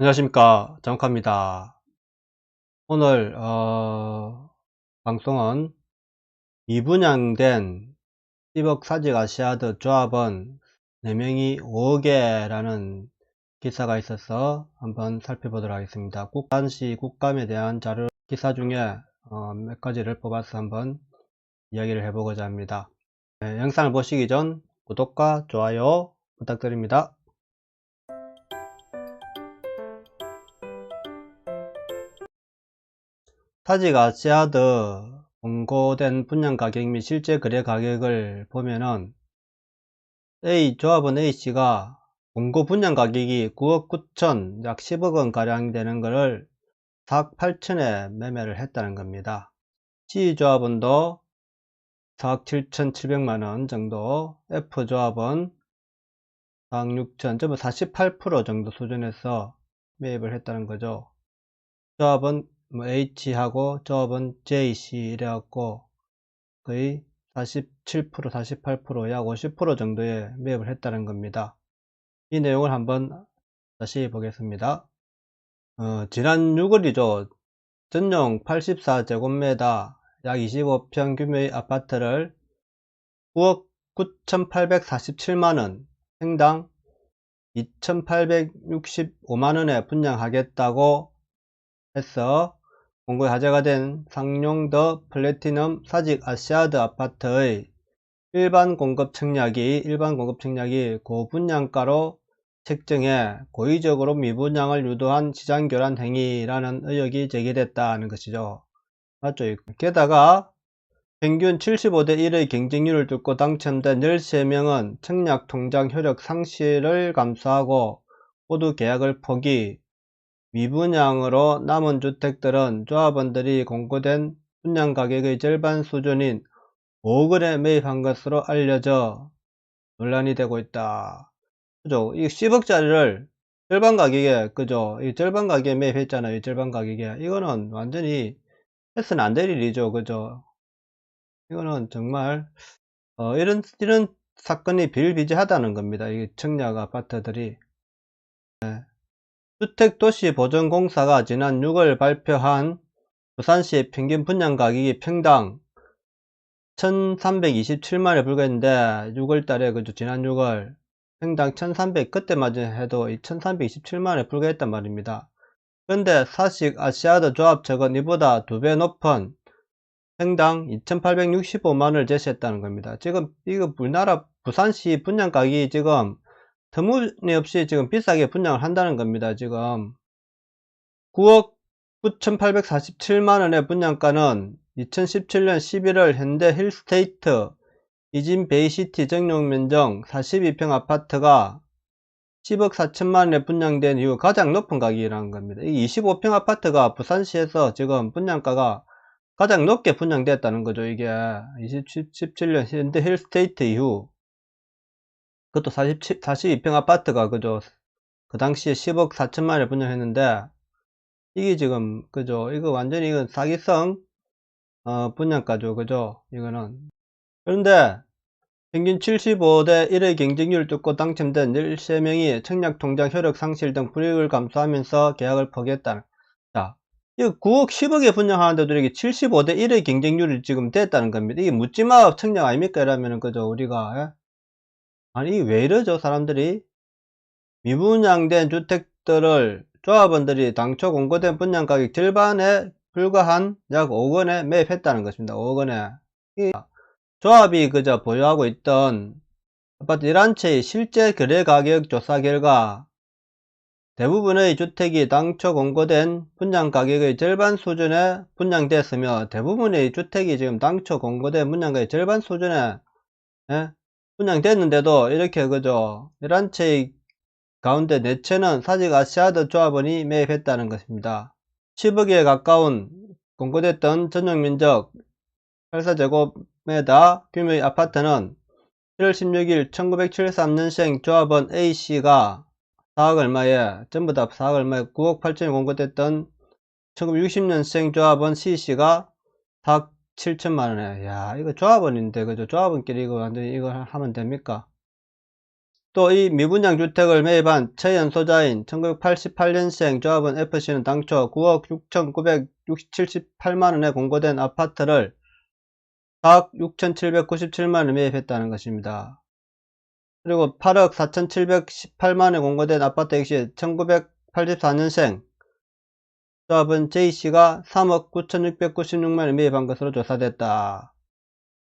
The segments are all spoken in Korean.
안녕하십니까. 정카입니다. 오늘 어, 방송은 미분양된 10억 사직 아시아드 조합원 4명이 5억에라는 기사가 있어서 한번 살펴보도록 하겠습니다. 국간시 국감에 대한 자료 기사 중에 어, 몇 가지를 뽑아서 한번 이야기를 해보고자 합니다. 네, 영상을 보시기 전 구독과 좋아요 부탁드립니다 사직 아시아드 공고된 분양 가격 및 실제 거래 가격을 보면은 A 조합원 A씨가 공고 분양 가격이 9억 9천 약 10억 원 가량 되는 것을 4억 8천에 매매를 했다는 겁니다. C 조합원도 4억 7천 7백만원 정도 F 조합원 4억 6천 전부 48% 정도 수준에서 매입을 했다는 거죠. 조합은 뭐 H하고 조합은 JC 이래갖고 거의 47% 48%약 50% 정도의 매입을 했다는 겁니다. 이 내용을 한번 다시 보겠습니다. 어, 지난 6월이죠. 전용 84제곱미터 약 25평 규모의 아파트를 9억 9,847만원 횡당 2,865만원에 분양하겠다고 해서 공고에 화제가 된 상용더 플래티넘 사직 아시아드 아파트의 일반 공급 청약이 일반 공급 청약이 고분양가로 책정해 고의적으로 미분양을 유도한 시장 교란 행위라는 의혹이 제기됐다는 것이죠. 맞죠? 게다가 평균 75대 1의 경쟁률을 뚫고 당첨된 13명은 청약 통장 효력 상실을 감수하고 모두 계약을 포기, 미분양으로 남은 주택들은 조합원들이 공고된 분양 가격의 절반 수준인 5억원에 매입한 것으로 알려져 논란이 되고 있다. 그죠? 이 10억짜리를 절반 가격에, 그죠? 이 절반 가격에 매입했잖아요. 이 절반 가격에. 이거는 완전히 해서는 안 될 일이죠. 그죠? 이거는 정말, 어, 이런, 이런 사건이 비일비재하다는 겁니다. 이 청약 아파트들이. 네. 주택도시보전공사가 지난 6월 발표한 부산시의 평균 분양가격이 평당 1327만원에 불과했는데 6월달에 그죠 지난 6월 평당 1300 그때마저 해도 1327만원에 불과했단 말입니다. 그런데 사식 아시아드 조합 측은 이보다 두 배 높은 평당 2865만원을 제시했다는 겁니다. 지금 이거 우리나라 부산시 분양가격이 지금 터무니없이 지금 비싸게 분양을 한다는 겁니다. 지금 9억 9,847만원의 분양가는 2017년 11월 현대 힐스테이트 이진 베이시티 정용면적 42평 아파트가 10억 4천만원에 분양된 이후 가장 높은 가격이라는 겁니다. 이 25평 아파트가 부산시에서 지금 분양가가 가장 높게 분양됐다는 거죠. 이게 2017년 현대 힐스테이트 이후 그것도 47, 42평 아파트가 그죠 그 당시에 10억 4천만에 분양했는데 이게 지금 그죠 이거 완전히 이건 사기성 어, 분양가죠 그죠 이거는 그런데 평균 75대 1의 경쟁률을 뚫고 당첨된 13명이 청약통장 효력 상실 등 불이익을 감수하면서 계약을 포기했다 자, 이 9억 10억에 분양하는데도 이렇게 75대 1의 경쟁률이 지금 됐다는 겁니다. 이게 묻지마 청약 아닙니까? 이러면은 그죠 우리가 예? 아니 왜 이러죠 사람들이 미분양된 주택들을 조합원들이 당초 공고된 분양가격 절반에 불과한 약 5억원에 매입했다는 것입니다 5억원에 조합이 그저 보유하고 있던 아파트 11채의 실제 거래 가격 조사 결과 대부분의 주택이 당초 공고된 분양가격의 절반 수준에 분양됐으며 대부분의 주택이 지금 당초 공고된 분양가의 절반 수준에 예? 분양됐는데도 이렇게 그죠 11채의 가운데 4채는 사직 아시아드 조합원이 매입했다는 것입니다. 10억에 가까운 공고됐던 전용면적 84제곱미터 규모의 아파트는 1월 16일 1973년생 조합원 A씨가 4억 얼마에 전부 다 4억 얼마에 9억 8천에 공고됐던 1960년생 조합원 C씨가 4억 7천만 원에. 야 이거 조합원인데 그죠? 조합원끼리 이거 완전히 이거 하면 됩니까? 또 이 미분양 주택을 매입한 최연 소자인 1988년생 조합원 F씨는 당초 9억 6,978만 원에 공고된 아파트를 4억 6,797만 원에 매입했다는 것입니다. 그리고 8억 4,718만 원에 공고된 아파트 역시 1984년생 조합원 J씨가 3억 9,696만원에 매입한 것으로 조사됐다.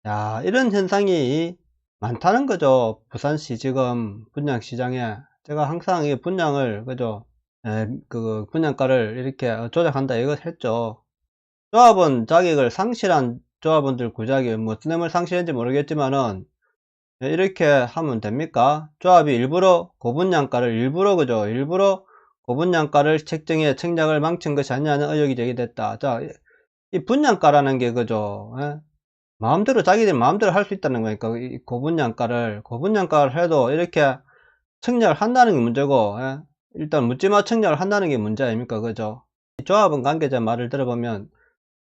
야, 이런 현상이 많다는 거죠. 부산시 지금 분양시장에. 제가 항상 이 분양을, 그죠. 에, 그 분양가를 이렇게 조작한다 이걸 했죠. 조합원 자격을 상실한 조합원들 구작이 무슨 놈을 상실했는지 모르겠지만은 이렇게 하면 됩니까? 조합이 일부러 고분양가를 일부러 그죠? 일부러 고분양가를 책정해 청약을 망친 것이 아니냐는 의혹이 제기됐다. 자, 이 분양가라는 게 그죠? 예? 마음대로 자기들 마음대로 할 수 있다는 거니까 이 고분양가를 고분양가를 해도 이렇게 청약을 한다는 게 문제고 예? 일단 묻지마 청약을 한다는 게 문제 아닙니까 그죠 조합원 관계자 말을 들어보면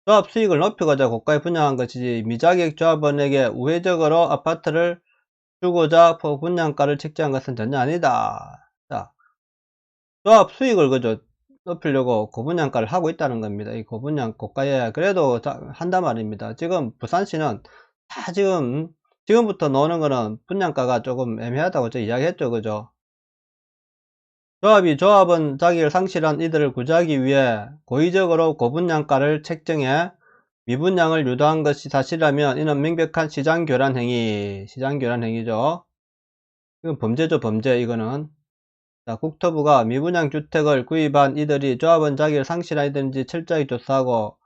조합 수익을 높이고자 고가에 분양한 것이지 미자격 조합원에게 우회적으로 아파트를 주고자 분양가를 책정한 것은 전혀 아니다 자 조합 수익을 그죠 높이려고 고분양가를 하고 있다는 겁니다. 이 고분양 고가에 그래도 한단 말입니다. 지금 부산시는 다 지금 지금부터 노는 거는 분양가가 조금 애매하다고 저 이야기했죠. 그죠? 조합이 조합은 자기를 상실한 이들을 구제하기 위해 고의적으로 고분양가를 책정해 미분양을 유도한 것이 사실이라면 이는 명백한 시장 교란 행위, 시장 교란 행위죠. 이건 범죄죠, 범죄, 이거는. 자, 국토부가 미분양 주택을 구입한 이들이 조합원 자격을 상실하든지 철저히 조사하고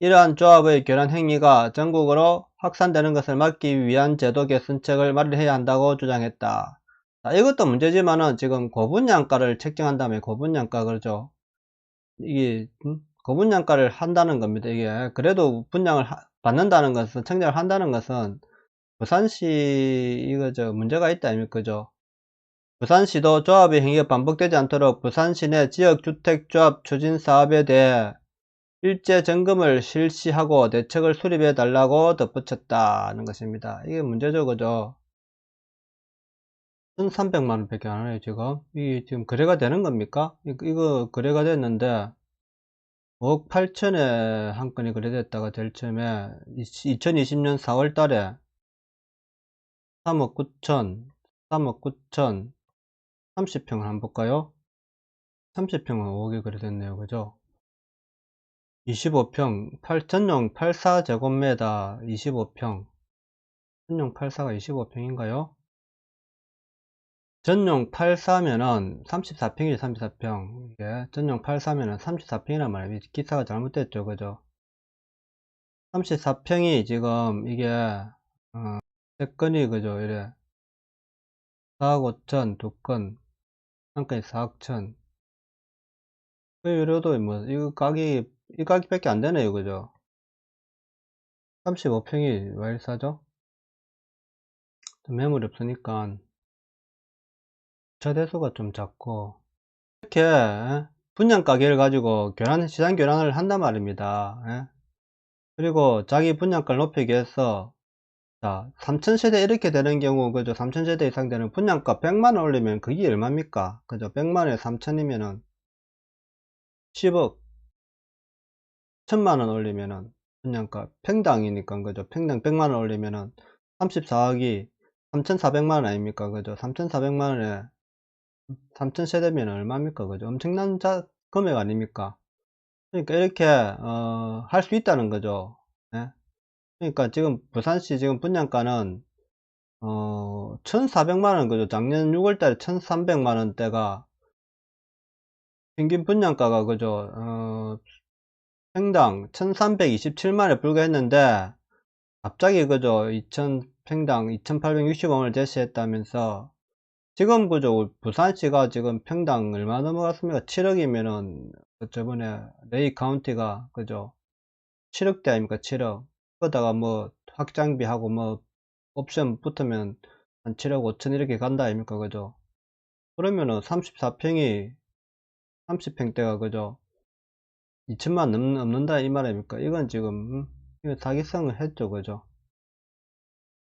이러한 조합의 교란 행위가 전국으로 확산되는 것을 막기 위한 제도 개선책을 마련해야 한다고 주장했다. 자, 이것도 문제지만은 지금 고분양가를 책정한다면 고분양가 그러죠. 이게 음? 고분양가를 한다는 겁니다. 이게 그래도 분양을 하, 받는다는 것은 청약을 한다는 것은 부산시 이거 저 문제가 있다 아닙니까 그죠? 부산시도 조합의 행위가 반복되지 않도록 부산시 내 지역주택조합 추진사업에 대해 일제 점검을 실시하고 대책을 수립해 달라고 덧붙였다는 것입니다. 이게 문제죠, 그죠? 1300만원 밖에 안 해요, 지금. 이게 지금 거래가 되는 겁니까? 이거 거래가 됐는데, 5억 8천에 한 건이 거래됐다가 될 즈음에 2020년 4월 달에 3억 9천, 3억 9천, 30평을 한번 볼까요? 30평은 5억에 거래됐네요. 그죠? 25평, 8, 전용 84제곱미터 25평. 전용 84가 25평인가요? 전용 84면은 34평이죠, 34평. 이게 전용 84면은 34평이란 말이에요. 기사가 잘못됐죠, 그죠? 34평이 지금 이게, 어, 3건이 그죠, 이래. 4억 5천, 2건, 한 건에 4억천. 이래도 뭐, 이거 가격이, 이 가격밖에 안 되네요, 그죠? 35평이 왜 싸죠? 매물이 없으니까 주차 대수가 좀 작고 이렇게 분양 가격을 가지고 교란 시장 교란을 한단 말입니다. 예? 그리고 자기 분양가를 높이기 위해서 자 3000세대 이렇게 되는 경우 그죠? 3000세대 이상 되는 분양가 100만원 올리면 그게 얼마입니까? 그죠? 100만원에 3000이면은 10억 1000만원 올리면은 분양가 평당이니까 그죠? 평당 100만원 올리면은 34억이 3400만원 아닙니까? 그죠? 3400만원에 3000세대면 얼마입니까? 그죠? 엄청난 자, 금액 아닙니까? 그러니까 이렇게 어, 할 수 있다는 거죠. 예? 그러니까 지금 부산시 지금 분양가는 어 1400만원 그죠? 작년 6월달에 1300만원대가 평균 분양가가 그죠? 어 평당 1327만원에 불과했는데 갑자기 그죠? 2000 평당 2860원을 제시했다면서 지금 그죠? 부산시가 지금 평당 얼마 넘어갔습니까? 7억이면은 저번에 레이 카운티가 그죠? 7억대 아닙니까? 7억 거다가 뭐 확장비하고 뭐 옵션 붙으면 한 7억 5천 이렇게 간다 아닙니까? 그죠? 그러면은 34평이 30평대가 그죠? 2천만 넘, 넘는다 이말 아닙니까? 이건 지금 음? 이거 사기성을 했죠 그죠?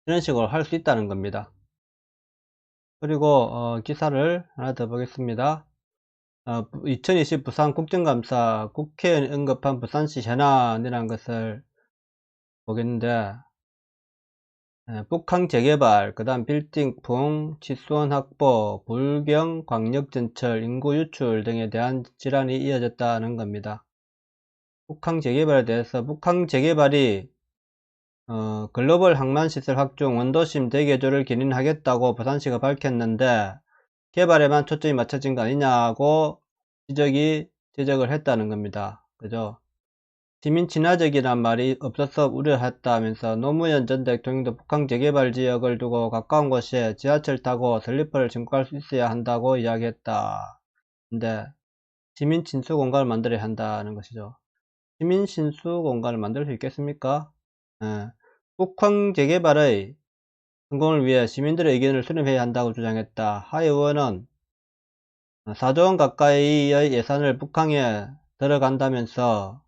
이런 식으로 할 수 있다는 겁니다. 그리고 어, 기사를 하나 더 보겠습니다. 어, 2020 부산 국정감사 국회의원 언급한 부산시 현안이라는 것을 보겠는데 예, 북항 재개발, 그 다음 빌딩풍, 치수원 확보, 불경, 광역전철, 인구 유출 등에 대한 질환이 이어졌다는 겁니다. 북항 재개발에 대해서 북항 재개발이 어, 글로벌 항만시설 확충, 원도심 대개조를 견인하겠다고 부산시가 밝혔는데 개발에만 초점이 맞춰진 거 아니냐고 지적이 지적을 했다는 겁니다. 그죠? 시민 친화적이란 말이 없어서 우려했다면서 노무현 전 대통령도 북한 재개발 지역을 두고 가까운 곳에 지하철 타고 슬리퍼를 신고 갈 수 있어야 한다고 이야기했다. 근데 시민 친수 공간을 만들어야 한다는 것이죠. 시민 친수 공간을 만들 수 있겠습니까? 예. 북한 재개발의 성공을 위해 시민들의 의견을 수렴해야 한다고 주장했다. 하 의원은 4조원 가까이의 예산을 북한에 들어간다면서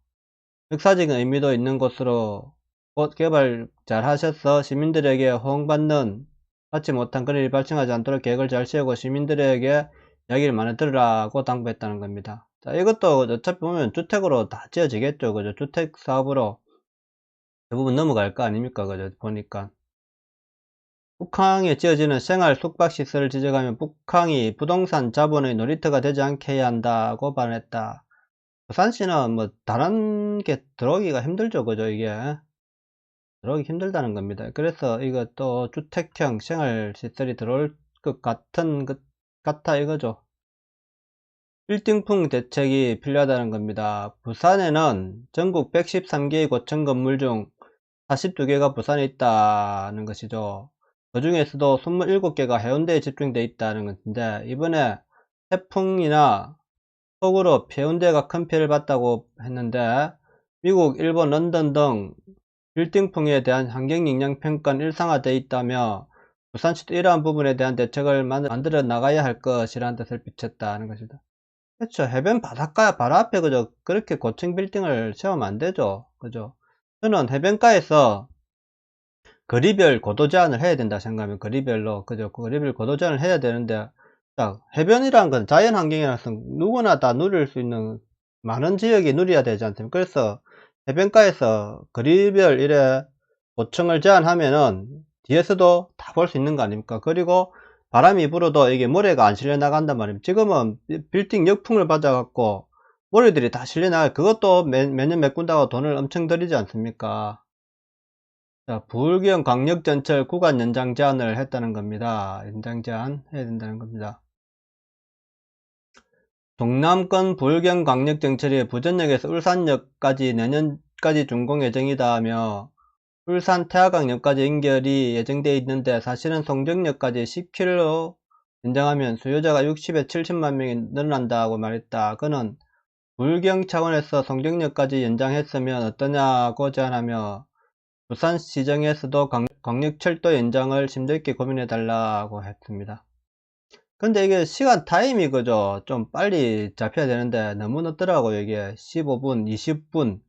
역사적인 의미도 있는 곳으로 곧 개발 잘 하셔서 시민들에게 호응받는 받지 못한 그런 일이 발생하지 않도록 계획을 잘 세우고 시민들에게 이야기를 많이 들으라고 당부했다는 겁니다. 자, 이것도 어차피 보면 주택으로 다 지어지겠죠. 그죠? 주택 사업으로 대부분 넘어갈 거 아닙니까? 그죠? 보니까. 북항에 지어지는 생활 숙박시설을 지적하면 북항이 부동산 자본의 놀이터가 되지 않게 해야 한다고 발언했다. 부산시는 뭐 다른 게 들어오기가 힘들죠 그죠 이게? 들어오기 힘들다는 겁니다. 그래서 이것도 주택형 생활 시설이 들어올 것 같은 것 같아 이거죠. 빌딩풍 대책이 필요하다는 겁니다. 부산에는 전국 113개의 고층 건물 중 42개가 부산에 있다는 것이죠. 그 중에서도 27개가 해운대에 집중되어 있다는 것인데 이번에 태풍이나 속으로 해운대가 큰 피해를 봤다고 했는데 미국, 일본, 런던 등 빌딩풍에 대한 환경영향 평가는 일상화되어 있다며 부산시도 이러한 부분에 대한 대책을 만들어 나가야 할 것이라는 뜻을 비쳤다는 것이다. 그렇죠. 해변 바닷가 바로 앞에 그죠. 그렇게 고층 빌딩을 세우면 안 되죠. 그죠. 저는 해변가에서 거리별 고도 제한을 해야 된다 생각하면 거리별로 그죠. 거리별 고도 제한을 해야 되는데 자, 해변이란 건 자연 환경이라서 누구나 다 누릴 수 있는 많은 지역이 누려야 되지 않습니까? 그래서 해변가에서 거리별 이래 고층을 제한하면은 뒤에서도 다 볼 수 있는 거 아닙니까? 그리고 바람이 불어도 이게 모래가 안 실려 나간단 말입니다. 지금은 빌딩 역풍을 맞아갖고 모래들이 다 실려 나가 그것도 매년 메꾼다고 돈을 엄청 들이지 않습니까? 자, 부울경 광역전철 구간 연장 제한을 했다는 겁니다. 연장 제한 해야 된다는 겁니다. 동남권 부울경 광역정철이 부전역에서 울산역까지 내년까지 준공 예정이다 하며 울산 태화강역까지 연결이 예정되어 있는데 사실은 송정역까지 10km 연장하면 수요자가 60에 70만 명이 늘어난다고 말했다. 그는 불경 차원에서 송정역까지 연장했으면 어떠냐고 제안하며 부산시정에서도 광역철도 연장을 심도 있게 고민해달라고 했습니다. 근데 이게 시간 타임이 그죠 좀 빨리 잡혀야 되는데 너무 늦더라고요. 이게 15분 20분.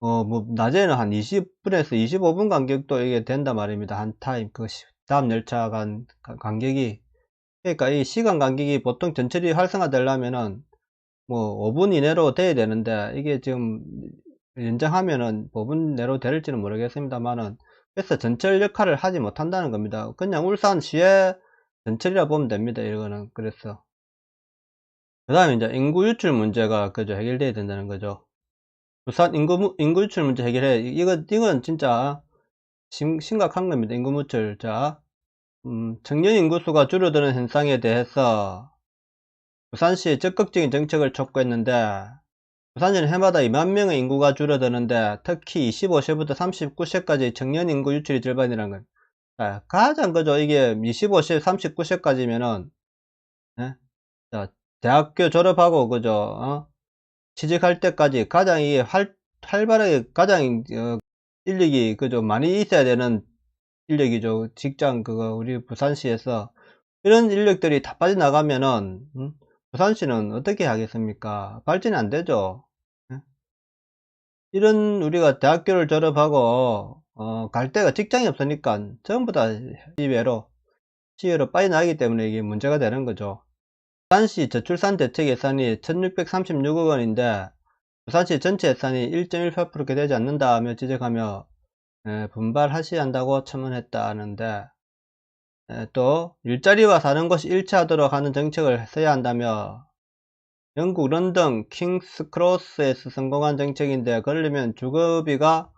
어 뭐 낮에는 한 20분에서 25분 간격도 이게 된다 말입니다. 한 타임. 그 다음 열차 간 간격이. 그러니까 이 시간 간격이 보통 전철이 활성화 되려면은 뭐 5분 이내로 돼야 되는데 이게 지금 연장하면은 5분 내로 될지는 모르겠습니다만은 그래서 전철 역할을 하지 못한다는 겁니다. 그냥 울산 시에 전철이라 보면 됩니다. 이거는 그래서 그 다음에 이제 인구 유출 문제가 그죠 해결돼야 된다는 거죠. 부산 인구 인구 유출 문제 해결해 이거 이건 진짜 심, 심각한 겁니다. 인구 유출 자 음, 청년 인구수가 줄어드는 현상에 대해서 부산시 적극적인 정책을 촉구했는데 부산시는 해마다 2만 명의 인구가 줄어드는데 특히 25세부터 39세까지 청년 인구 유출이 절반이라는 건 자, 가장 그죠. 이게 25세, 39세까지면은, 예? 자, 대학교 졸업하고, 그죠. 어? 취직할 때까지 가장 이 활, 활발하게 가장, 어, 인력이, 그죠. 많이 있어야 되는 인력이죠. 직장, 그거, 우리 부산시에서. 이런 인력들이 다 빠져나가면은, 음? 부산시는 어떻게 하겠습니까? 발전이 안 되죠. 예? 이런 우리가 대학교를 졸업하고 어, 갈 데가 직장이 없으니까 전부 다 이외로 시유로 빠져나가기 때문에 이게 문제가 되는 거죠. 부산시 저출산 대책 예산이 1636억 원인데 부산시 전체 예산이 1.18%게 되지 않는다며 지적하며 에, 분발하셔야 한다고 첨언했다는데 에, 또 일자리와 사는 것이 일치하도록 하는 정책을 써야 한다며 영국 런던 킹스크로스에서 성공한 정책인데 그러려면 주거비가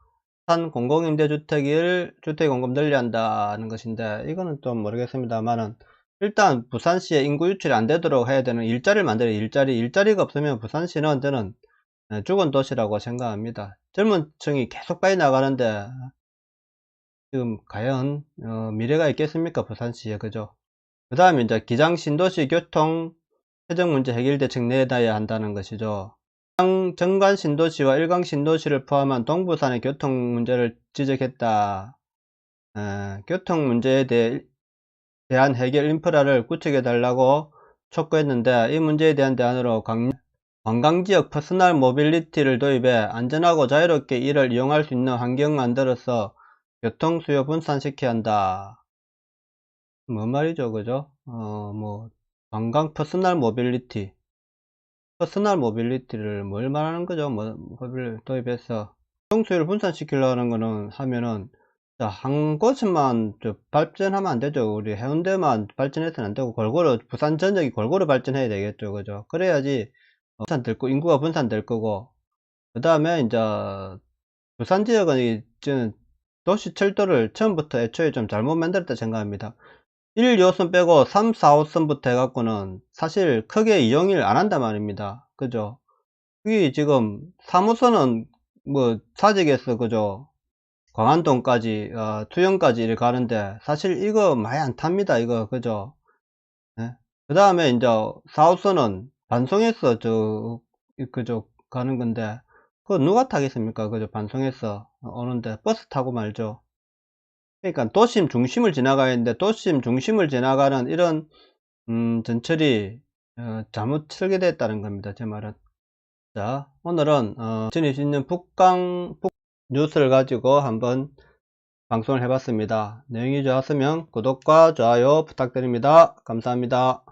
산 공공임대주택을 주택 공급 늘려야 한다는 것인데 이거는 좀 모르겠습니다만은 일단 부산시에 인구 유출이 안 되도록 해야 되는 일자리를 만들어야 일자리 일자리가 없으면 부산시는 저는 예, 죽은 도시라고 생각합니다. 젊은 층이 계속 빠져 나가는데 지금 과연 어, 미래가 있겠습니까 부산시에? 그죠? 그 다음에 이제 기장 신도시 교통 해적 문제 해결 대책 내놔야 한다는 것이죠 정- 정관 신도시와 일강 신도시를 포함한 동부산의 교통 문제를 지적했다 에, 교통 문제에 대해 대한 해결 인프라를 구축해 달라고 촉구했는데 이 문제에 대한 대안으로 강- 관광지역 퍼스널 모빌리티를 도입해 안전하고 자유롭게 이를 이용할 수 있는 환경 만들어서 교통 수요 분산시켜야 한다. 뭐 말이죠, 그죠? 어, 뭐, 관광 퍼스널 모빌리티. 퍼스널 모빌리티를 뭘 말하는 거죠? 뭐, 를 도입해서. 교통수요를 분산시키려는 거는 하면은, 자, 한 곳만 저 발전하면 안 되죠. 우리 해운대만 발전해서는 안 되고, 골고루, 부산 전역이 골고루 발전해야 되겠죠. 그죠? 그래야지, 어, 분산될 거, 인구가 분산될 거고, 그 다음에, 이제, 부산 지역은, 이, 도시 철도를 처음부터 애초에 좀 잘못 만들었다 생각합니다. 1, 2호선 빼고 3, 4호선부터 해갖고는 사실 크게 이용을 안 한단 말입니다. 그죠? 여기 지금 3호선은 뭐 사직에서 그죠? 광안동까지, 어, 투영까지 이렇게 가는데 사실 이거 많이 안 탑니다. 이거 그죠? 그 다음에 이제 4호선은 반송해서 저, 그죠? 가는 건데 그거 누가 타겠습니까? 그죠? 반송해서 오는데 버스 타고 말죠. 그러니까 도심 중심을 지나가야 하는데 도심 중심을 지나가는 이런 음, 전철이 어, 잘못 설계됐다는 겁니다. 제 말은. 자, 오늘은 어, 전일 수 있는 북강 북 뉴스를 가지고 한번 방송을 해봤습니다. 내용이 좋았으면 구독과 좋아요 부탁드립니다. 감사합니다.